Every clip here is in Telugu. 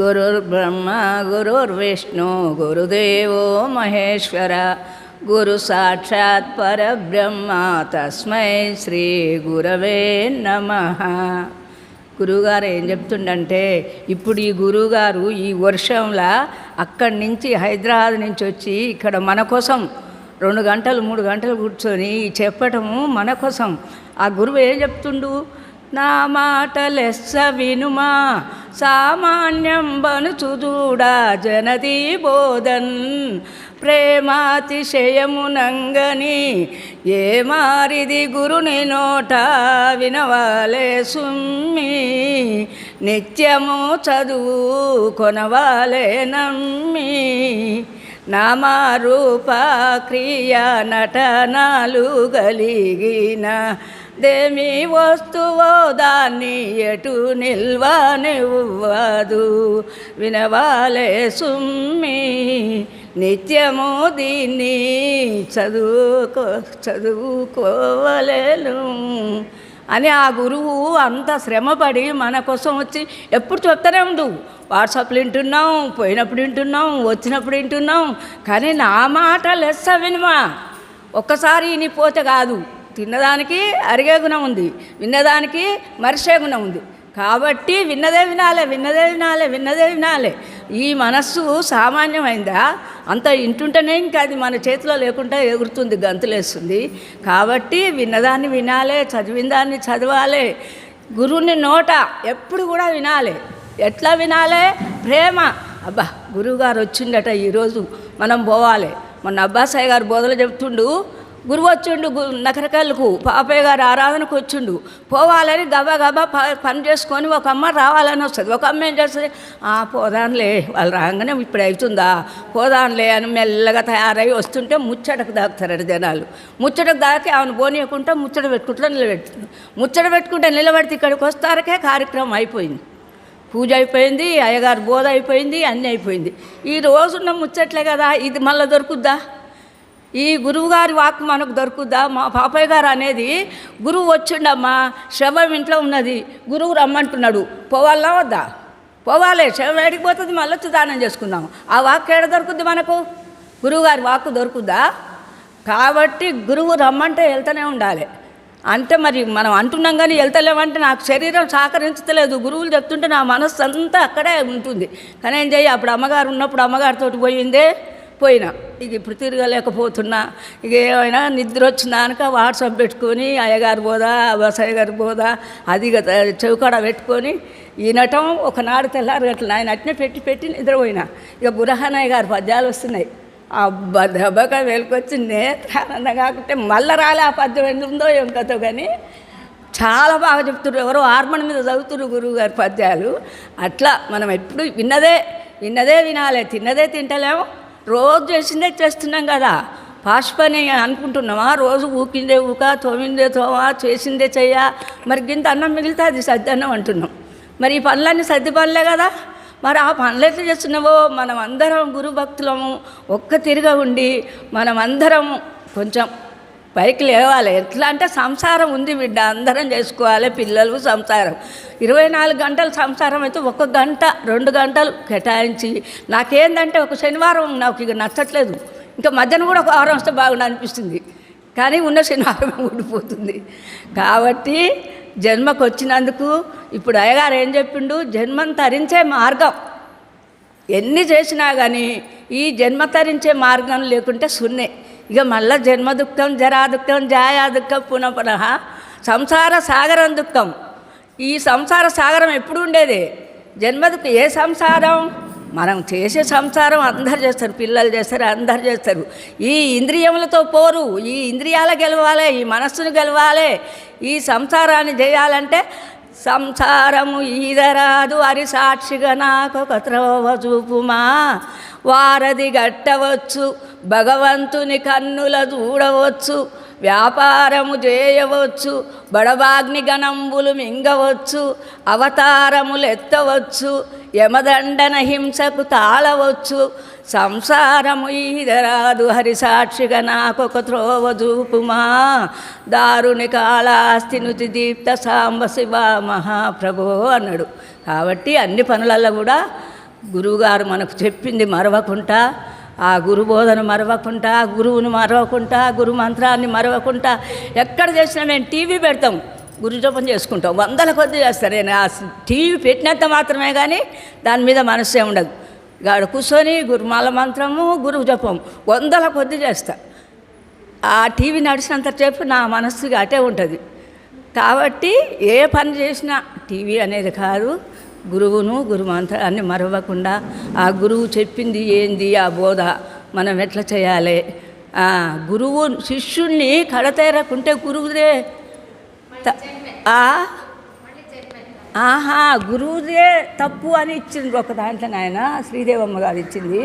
గురుర్బ్రహ్మ గురుర్విష్ణు గురుదేవో మహేశ్వర గురు సాక్షాత్ పరబ్రహ్మ తస్మై శ్రీ గురవే నమ గురువుగారు ఏం చెప్తుండంటే ఇప్పుడు ఈ గురువుగారు ఈ వర్షంలో అక్కడి నుంచి హైదరాబాద్ నుంచి వచ్చి ఇక్కడ మన కోసం రెండు గంటలు మూడు గంటలు కూర్చొని చెప్పటము మన కోసం. ఆ గురువు ఏం చెప్తుండు? నా మాట లెస్స వినుమా? సామాన్యం బనుచుదూడా జనదీ బోధన్. ప్రేమాతిశయమునంగని ఏ మారిది గురుని నోట వినవాలే సుమ్మి. నిత్యము చదువు కొనవాలే నమ్మి. నామారూప క్రియా నటనాలు గలిగిన దేమి వస్తువో దాన్ని ఎటు నిల్వనివ్వదు వినవాలే సుమ్మి నిత్యము దీన్ని చదువుకో చదువుకోవలేను. అని ఆ గురువు అంత శ్రమపడి మన కోసం వచ్చి ఎప్పుడు చెప్తానే ఉండు. వాట్సాప్లు వింటున్నాం పోయినప్పుడు వింటున్నాం వచ్చినప్పుడు వింటున్నాం కానీ నా మాట లెస్స వినుమా? ఒక్కసారి నీ పోతే కాదు. తిన్నదానికి అరిగే గుణం ఉంది విన్నదానికి మరిసే గుణం ఉంది. కాబట్టి విన్నదే వినాలే విన్నదే వినాలే విన్నదే వినాలే. ఈ మనస్సు సామాన్యమైందా? అంత ఇంటుంటేనే ఇంకా అది మన చేతిలో లేకుండా ఎగురుతుంది గంతులేస్తుంది. కాబట్టి విన్నదాన్ని వినాలే చదివిన దాన్ని చదవాలి. గురువుని నోట ఎప్పుడు కూడా వినాలి. ఎట్లా వినాలే? ప్రేమ. అబ్బా గురువుగారు వచ్చిండట ఈరోజు మనం పోవాలి. మొన్న అబ్బాసాయి గారు బోధలు చెప్తుండు గురువు వచ్చిండు గు పాపయ్య గారు ఆరాధనకు వచ్చిండు. పోవాలని గబా గబా ప- పని చేసుకొని ఒక అమ్మ రావాలని వస్తుంది. ఒక అమ్మ ఏం చేస్తుంది? "ఆ, పోదాన్లే వాళ్ళు రాగానే ఇప్పుడు అవుతుందా పోదాన్లే అని మెల్లగా తయారై వస్తుంటే ముచ్చటకు దాకుతారు జనాలు. ముచ్చటకు దాకి ఆమెను పోనీయకుండా ముచ్చట పెట్టుకుంటూ నిలబెడుతుంది. ముచ్చట పెట్టుకుంటే నిలబెడితే ఇక్కడికి వస్తారకే కార్యక్రమం అయిపోయింది. పూజ అయిపోయింది అయ్యగారు బోధ అయిపోయింది అన్నీ అయిపోయింది. ఈ రోజున్న ముచ్చట్లే కదా ఇది మళ్ళీ దొరుకుద్దా? ఈ గురువుగారి వాక్ మనకు దొరుకుద్దా? మా పాపయ్య గారు అనేది గురువు వచ్చిండమ్మా శవం ఇంట్లో ఉన్నది గురువు రమ్మంటున్నాడు పోవాలా వద్దా? పోవాలి శవం ఏడికి పోతుంది? మళ్ళీ వచ్చి దానం చేసుకుందాం ఆ వాక్ ఏడ దొరుకుద్ది మనకు? గురువుగారి వాక్ దొరుకుద్దా? కాబట్టి గురువు రమ్మంటే వెళ్తూనే ఉండాలి. అంటే మరి మనం అంటున్నాం కానీ వెళ్తలేమంటే నాకు శరీరం సహకరించలేదు గురువులు చెప్తుంటే నా మనస్సు అంతా అక్కడే ఉంటుంది. కానీ ఏం చెయ్యి అప్పుడు అమ్మగారు ఉన్నప్పుడు అమ్మగారితో పోయిందే. పోయినా. ఇక ఇప్పుడు తిరగలేకపోతున్నా. ఇక ఏమైనా నిద్ర వచ్చినాక వాట్సాప్ పెట్టుకొని అయ్యగారు పోదా బసయ్య గారు పోదా అది ఇక పెట్టుకొని ఈనటం ఒకనాడు తెల్లారు గట్ల ఆయన అట్నే పెట్టి పెట్టి నిద్రపోయినా. ఇక బురహానయ్య గారి పద్యాలు వస్తున్నాయి. అబ్బా దెబ్బక వెలుకొచ్చి నేత్రానందం కాకుంటే మళ్ళీ రాలే ఆ పద్యం ఎందుకు ఉందో ఏం కథో కానీ చాలా బాగా చెప్తున్నారు. ఎవరో హార్మోన్ మీద చదువుతున్నారు గురువు గారి పద్యాలు. అట్లా మనం ఎప్పుడు విన్నదే విన్నదే వినాలి తిన్నదే తింటలేము రోజు చేసిందే చేస్తున్నాం కదా. పాష్ పని అనుకుంటున్నామా రోజు ఊకిందే ఊక తోమిందే తోమా చేసిందే చెయ్యా. మరి గింత అన్నం మిగిలితే అది సర్ది అన్నం అంటున్నాం. మరి ఈ పనులన్నీ సర్ది పనులే కదా. మరి ఆ పనులు ఎట్లా చేస్తున్నావో? మనం అందరం గురు భక్తులము ఒక్క తిరిగా ఉండి మనం అందరం కొంచెం పైకి లేవాలి. ఎట్లా అంటే సంసారం ఉంది బిడ్డ అందరం చేసుకోవాలి పిల్లలు సంసారం. ఇరవై నాలుగు గంటలు సంసారం అయితే ఒక గంట రెండు గంటలు కేటాయించి నాకేందంటే ఒక శనివారం నాకు ఇక నచ్చట్లేదు. ఇంకా మధ్యాహ్నం కూడా ఒక వారం వస్తే బాగుండు అనిపిస్తుంది. కానీ ఉన్న శనివారం ఊడిపోతుంది. కాబట్టి జన్మకు వచ్చినందుకు ఇప్పుడు అయ్యగారు ఏం చెప్పిండు? జన్మను తరించే మార్గం. ఎన్ని చేసినా కానీ ఈ జన్మ తరించే మార్గం లేకుంటే సున్నే. ఇక మళ్ళా జన్మ దుఃఖం జరా దుఃఖం జాయా దుఃఖం పునః పునః. సంసార సాగరం దుఃఖం. ఈ సంసార సాగరం ఎప్పుడు ఉండేది? జన్మ దుఃఖం ఏ సంసారం? మనం చేసే సంసారం అందరు చేస్తారు పిల్లలు చేస్తారు అందరు చేస్తారు. ఈ ఇంద్రియములతో పోరు ఈ ఇంద్రియాల గెలవాలి ఈ మనస్సును గెలవాలి. ఈ సంసారాన్ని చేయాలంటే సంసారము ఈదరాదు అరి సాక్షిగా నాకొక త్రోవ చూపుమా. వారధి గట్టవచ్చు భగవంతుని కన్నుల చూడవచ్చు వ్యాపారము చేయవచ్చు బడవాగ్నిగణంబులు మింగవచ్చు అవతారములు ఎత్తవచ్చు యమదండన హింసకు తాళవచ్చు సంసారము ఈదరాదు హరి సాక్షిగా నాకొక త్రోవ చూపుమా. దారుని కాళాస్తి నుతి దీప్త సాంబ శివ మహాప్రభో అన్నాడు. కాబట్టి అన్ని పనులలో కూడా గురువుగారు మనకు చెప్పింది మరవకుండా ఆ గురు బోధన మరవకుండా గురువును మరవకుండా గురు మంత్రాన్ని మరవకుండా ఎక్కడ చేసినా మేము టీవీ పెడతాం గురు జపం చేసుకుంటాం. వందల కొద్ది చేస్తారు నేను ఆ టీవీ పెట్టినంత మాత్రమే కానీ దాని మీద మనస్సే ఉండదు. గాడ కూర్చొని గురుమాల మంత్రము గురు జపం వందల కొద్ది చేస్తా. ఆ టీవీ నడిచినంత సేపు నా మనస్సుకి అటే ఉంటుంది. కాబట్టి ఏ పని చేసినా టీవీ అనేది కాదు గురువును గురు మంత్రాన్ని మరవకుండా ఆ గురువు చెప్పింది ఏంది ఆ బోధ మనం ఎట్లా చేయాలి? గురువు శిష్యుణ్ణి కడతేరకుంటే గురువుదే ఆహా గురువుదే తప్పు అని ఇచ్చింది ఒక దాంట్లో నాయన శ్రీదేవమ్మ గారు ఇచ్చింది.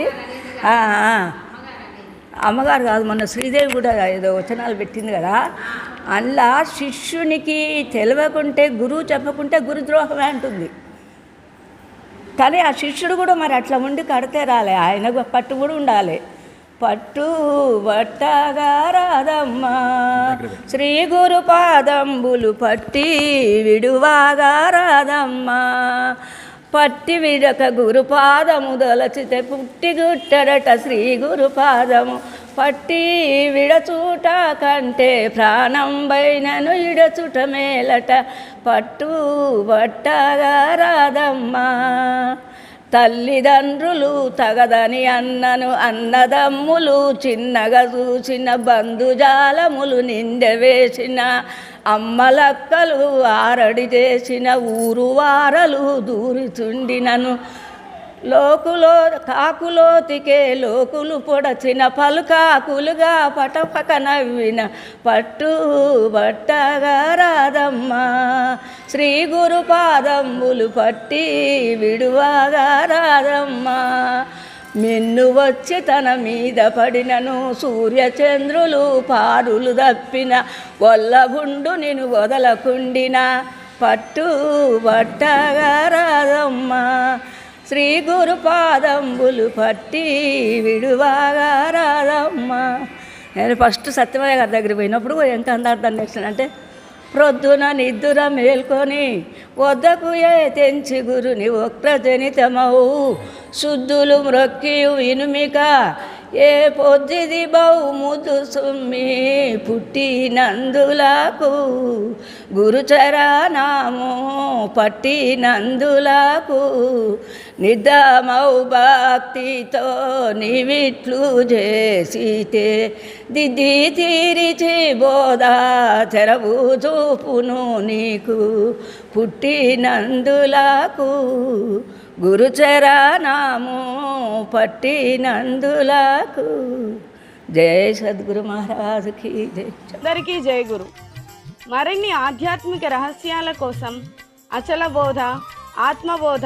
అమ్మగారు కాదు మొన్న శ్రీదేవి కూడా ఏదో వచనాలు పెట్టింది కదా. అందులో శిష్యునికి తెలియకుంటే గురువు చెప్పకుంటే గురుద్రోహమే అంటుంది. కానీ ఆ శిష్యుడు కూడా మరి అట్లా ఉండి కడితే రాలే. ఆయన పట్టు కూడా ఉండాలి. పట్టు బట్టగా రాదమ్మా. శ్రీ గురు పాదంబులు పట్టి విడువాగా రాదమ్మా. పట్టి విడక గురు పాదము దొలచితే పుట్టి గుట్టడట శ్రీ గురు పాదము. పట్టి విడచూట కంటే ప్రాణం బైనను ఇడచుట మేలట. పట్టు బట్టగా రాదమ్మా. తల్లిదండ్రులు తగదని అన్నను అన్నదమ్ములు చిన్నగా చూసిన బంధుజాలములు నిండవేసిన అమ్మలక్కలు ఆరడి చేసిన ఊరు వారలు దూరిచుండినను లోకులో కాకులోతికే లోకులు పొడచిన పలుకాకులుగా పటపక నవ్విన పట్టు బట్టగా రాదమ్మా. శ్రీ గురు పాదంబులు పట్టి విడువగా రాదమ్మ. మిన్ను వచ్చి తన మీద పడినను సూర్యచంద్రులు పారులు తప్పిన వల్లభుండు నేను వదలకుండిన పట్టు బట్టగా రాదమ్మా. శ్రీ గురు పాదంబులు పట్టి విడువాగా రాదమ్మ నేను ఫస్ట్ సత్యమయ్య గారి దగ్గర పోయినప్పుడు ఎంత అందార్థాన్ని అంటే ప్రొద్దున నిద్దుర మేల్కొని వద్దకు ఏ తెంచి గురుని వక్రజనితమవు శుద్ధులు మ్రొక్కి ఇనుమిక ఏ పొద్దిది బహు ముదు సుమ్మి పుట్టినందులకు. గురుచరణము పట్టినందులకు. నిదమౌ భక్తితో నివిట్లు చేసితే దిద్ది తీరిచి బోధ తెరవు చూపును నీకు పుట్టినందులకు. గురుచరణము పట్టినందులకు. జయ సద్గురు మహారాజుకి జయ అందరికీ జై గురు. మరిన్ని ఆధ్యాత్మిక రహస్యాల కోసం అచల బోధ ఆత్మబోధ